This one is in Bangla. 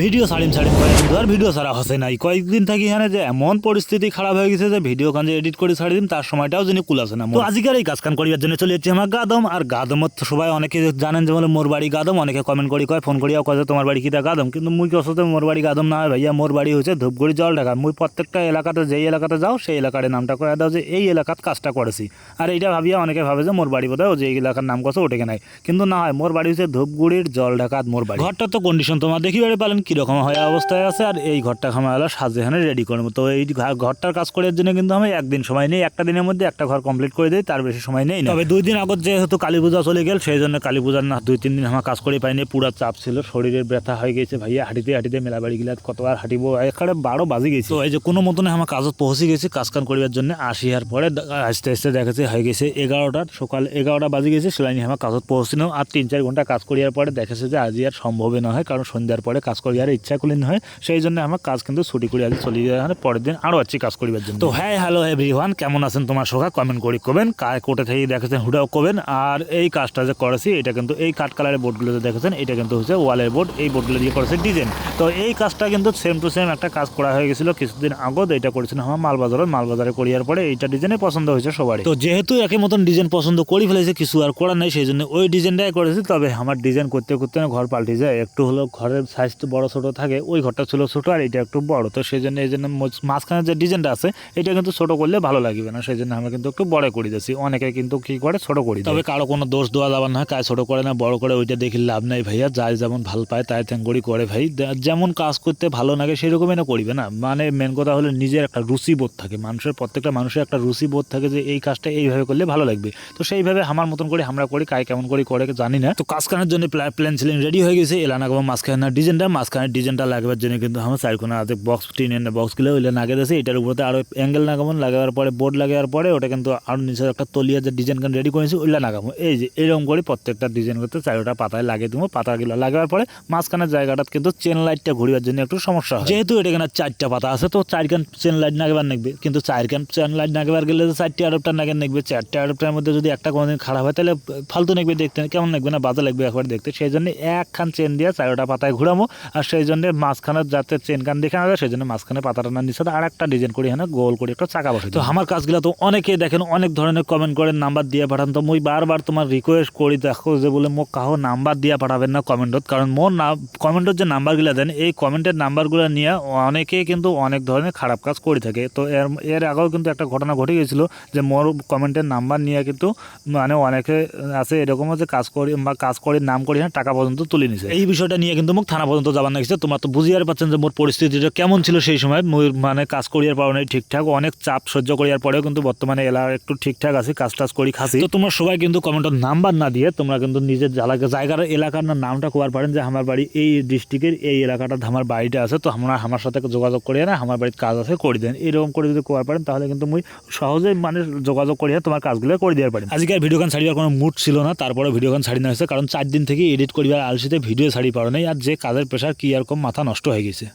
ভিডিও ছাড়িম ছাড়িম করে আর ভিডিও ছাড়া হসে নাই। কয়েকদিন থাকি এখানে যে এমন পরিস্থিতি খারাপ হয়ে গেছে যে ভিডিও কান যে এডিট করে ছাড়ি দিম তার সময়টাও যিনি কুলাছে না। তো আজকের এই কাজ কান করিবার জন্য চলে যাচ্ছি আমার গাদম। আর গাদমত সবাই অনেকে জানেন যে বলে, মোর বাড়ি গাদম। অনেকে কমেন্ট করি, কয়, ফোন করিয়া কয় তোমার বাড়ি কিটা গাদম? কিন্তু মুই কসতে মোর বাড়ি গাদম না হয় ভাইয়া, মোর বাড়ি হচ্ছে ধূপগুড়ি জল ঢাকা। মুই প্রত্যেকটা এলাকাতে, যেই এলাকাতে যাও, সেই এলাকার নামটা করে দাও যে, এই এলাকাত কাজটা করেছি। আর এইটা ভাবিয়া অনেকে ভাবে যে, মোর বাড়ি বোধহয় যে এলাকার নাম কছে ওটাকে নাই। কিন্তু না হয়, মোর বাড়ি হচ্ছে ধূপগুড়ির জল ঢাকাত মোর বাড়ি। ঘরটা তো কন্ডিশন তোমার দেখি পালেন কীরকম হয় অবস্থায় আছে আর এই ঘরটা খামা হলো সাজেখানে রেডি করব তো এই ঘরটার কাজ করার জন্য কিন্তু আমি একদিন সময় নেই একটা দিনের মধ্যে একটা ঘর কমপ্লিট করে দিই তার বেশি সময় নেই। তবে দুই দিন আগত যেহেতু কালী পূজা চলে গেল সেই জন্য কালী পূজার না দুই তিন দিন আমার কাজ করে পাইনি পুরা চাপ ছিল শরীরের ব্যথা হয়ে গেছে ভাইয়া হাঁটিতে হাঁটিতে মেলা বাড়ি গেলে কতবার হাঁটিবো এখানে বারো বাজে গেছে তো এই যে কোনো মতনে আমার কাজত পৌঁছে গেছি কাজ কান করিবার জন্য আসি আর পরে আস্তে আস্তে দেখাচ্ছে হয়ে গেছে এগারোটার সকাল এগারোটা বাজে গেছে সেলাই নিয়ে আমার কাজত পৌঁছিনো আর তিন চার ঘণ্টা কাজ করিয়ার পরে দেখেছে যে আজ আর সম্ভবই না হয় কারণ সন্ধ্যার পরে কাজ করিয়ার ইচ্ছা করলে হয় সেই জন্য আমার কাজ কিন্তু ছুটি করে আজ চলে যাওয়া হয় পরের দিন আরও আছি কাজ করিবার জন্য। তো হ্যাঁ হ্যালো এভরিওয়ান কেমন আছেন তোমার সখা কমেন্ট করি কবেন। কায় কোটে থেকে দেখেছেন হুডাও কবেন। আর এই কাজটা যে করেছি এটা কিন্তু এই কাঠ কালারের বোর্ডগুলো যে দেখেছেন এটা কিন্তু হচ্ছে ওয়ালের বোর্ড এই বোর্ডগুলো দিয়ে করেছে ডিজাইন তো এই কাজটা কিন্তু সেম টু সেম একটা কাজ করা হয়ে গেছিল কিছুদিন আগত এটা করেছিলাম আমার মালবাজারত মালবাজারে করিয়ার পরে এইটা ডিজাইনে পছন্দ হয়েছে সবারই। তো যেহেতু একই মতন ডিজাইন পছন্দ করি ফেলেছে কিছু আর করার নেই সেই জন্য ওই ডিজাইনটাই করেছি। তবে আমার ডিজাইন করতে করতে না ঘর পাল্টে যায়। একটু হলো ঘরের সাইজ তো বড় ছোট থাকে, ওই ঘরটা ছিল ছোট আর এটা একটু বড়। তো সেই জন্য এই জন্য মাঝখানে যে ডিজাইনটা আছে, এটা কিন্তু ছোট করলে ভালো লাগবে না। সেই জন্য আমরা কিন্তু একটু বড় করে দিয়েছি। অনেকে কিন্তু কি করে? ছোট করি তবে কারও কোনো দোষ দেওয়া যাবার না, কাজ ছোট করে না, বড় করে ওইটা দেখি লাভ নাই ভাইয়া। যাই যেমন ভালো পায়, তাই তেঙ্গড়ি করে ভাই। যেমন কাজ করতে ভালো লাগে, সেরকমই না করিবে না। মানে মেন কথা হলো নিজের একটা রুচি বোধ থাকে। মানুষের, প্রত্যেকটা মানুষের একটা রুচি বোধ থাকে যে এই কাজটা এইভাবে করলে ভালো লাগবে। তো সেইভাবে আমার মতন করে আমরা করি, কাই কেমন করি করে জানি না। তো কাজ কানের জন্য প্ল্যান ছিলেন রেডি হয়ে গেছে। এলানা মাঝখানে ডিজাইনটা মাঝখানে ডিজাইনটা লাগাবার জন্য কিন্তু আমার চারকোনা আছে বক্স টিন এনে বক্সগুলো ওইটা লাগিয়ে দিয়েছে। এটার উপরে আরও অ্যাঙ্গেল লাগাবো লাগাবার পরে বোর্ড লাগাবার পরে ওটা কিন্তু আরও নিচে একটা তলিয়া যে ডিজাইন রেডি করেছি ওইটা লাগাবো এই যে, এরকম করে প্রত্যেকটা ডিজাইন করতে চারোটা পাতায় লাগিয়ে দেবো, পাতাগুলো লাগাবার পরে মাঝখানের জায়গাটা কিন্তু চেন লাইটটা ঘুরিবার জন্য একটু সমস্যা হয়। যেহেতু এটা এখানে চারটা পাতা আছে, তো চারখান চেন লাইট নাগেবার নাগবে। কিন্তু চারখান চেন লাইট নাগেবার গেলে চারটে আরবটা নাগে নাগবে। চারটে আরবটার মধ্যে যদি একটা কোনোদিন খারাপ হয়, তাহলে ফালতু নাগবে দেখতে, কেমন লাগবে না, বাজে লাগবে একবার দেখতে। সেই জন্য একখান চেন দিয়ে চারোটা পাতায় ঘুরামো আর সেই জন্য মাঝখানে যাতে চেন কান দেখে না যায় সেই জন্য মাঝখানে পাতাটা না নিচে আর একটা ডিজাইন করে এখানে গোল করে একটা চাকা বসে তো আমার কাজগুলো তো অনেকেই দেখেন অনেক ধরনের কমেন্ট করেন নাম্বার দিয়ে পাঠান। তো মুই বারবার তোমার রিকোয়েস্ট করি দেখো যে বলে মোক কাহো নাম্বার দিয়ে পাঠাবেন না কমেন্টত কারণ মোর না কমেন্টত যে নাম্বারগুলো দেন এই কমেন্টের নাম্বারগুলো নিয়ে অনেকেই কিন্তু অনেক ধরনের খারাপ কাজ করে থাকে। তো এর এর আগেও কিন্তু একটা ঘটনা ঘটে গেছিল যে মোর কমেন্টের নাম্বার নিয়ে কিন্তু মানে অনেকে আছে এরকমও যে কাজ করি বা কাজ করে নাম করি হ্যাঁ টাকা পর্যন্ত তুলে নিছে। এই বিষয়টা নিয়ে কিন্তু মুখ থানা পর্যন্ত যাবার নাগিছে তোমরা তো বুঝিয়ার পাচ্ছেন যে মোর পরিস্থিতিটা কেমন ছিল সেই সময়। মানে কাজ করিয়ার পারো ঠিকঠাক, অনেক চাপ সহ্য করিয়ার পরেও কিন্তু বর্তমানে এলা একটু ঠিকঠাক আছে, কাজ টাজ করি খাসি। তো তোমরা সবাই কিন্তু কমেন্টের নাম্বার না দিয়ে তোমরা কিন্তু নিজের জায়গা জায়গার এলাকার নামটা কোয়ার পারেন যে আমার বাড়ি এই ডিস্ট্রিক্টের এই এলাকাটা আমার বাড়িটা আছে, তো আমরা আমার সাথে যোগাযোগ করিয়ে না আমার বাড়ির কাজ আছে করে দেন। এরকম করে যদি কোয়ার পারেন তাহলে কিন্তু মুই সহজে মানে যোগাযোগ করিয়ে তোমার কাজগুলো করে দেওয়ার পারি। আজকে আর ভিডিও গান ছাড়িবার কোনো মুড ছিল না তারপরে ভিডিও গান ছাড়ি না হয়েছে, কারণ চার দিন থেকে এডিট করিবার আলসিতে ভিডিও ছাড়ি পারো নাই, আর যে কাজের প্রেশার কি এরকম মাথা নষ্ট হয়ে গেছে।